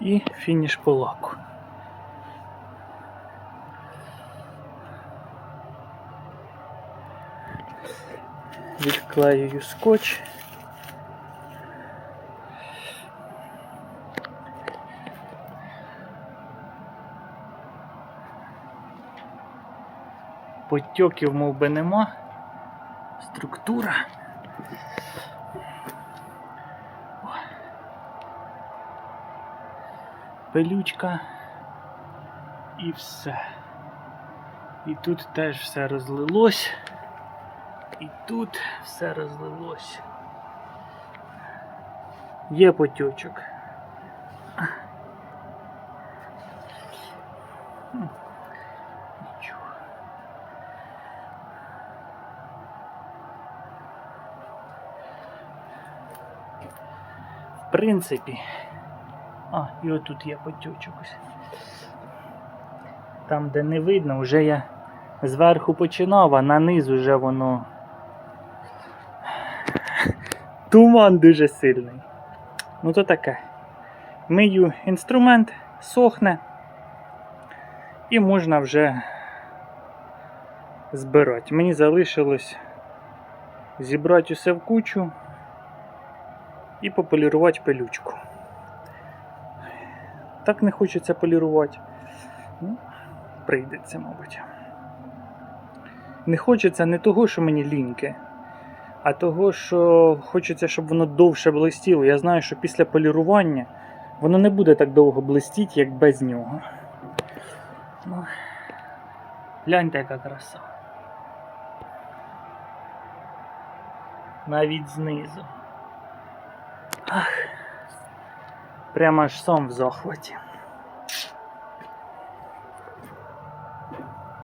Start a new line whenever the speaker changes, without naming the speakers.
І фініш по лаку. Відклеюю скотч. Потьоків мов би нема. Структура. Пилючка. І все. І тут теж все розлилось. І тут все розлилось. Є Нічого. В принципі. А, і отут є потьочок ось. Там, де не видно, вже я зверху починав, а на низ уже воно. Туман дуже сильний. Ну то таке. Мию інструмент, сохне. І можна вже збирати. Мені залишилось зібрати усе в кучу і пополірувати пилючку. Так не хочеться полірувати. Ну, прийдеться, мабуть. Не хочеться не того, що мені ліньки, а того, що хочеться, щоб воно довше блистіло. Я знаю, що після полірування воно не буде так довго блистіти, як без нього. Ну, гляньте, яка краса. Навіть знизу. Ах, прямо аж сам в захваті.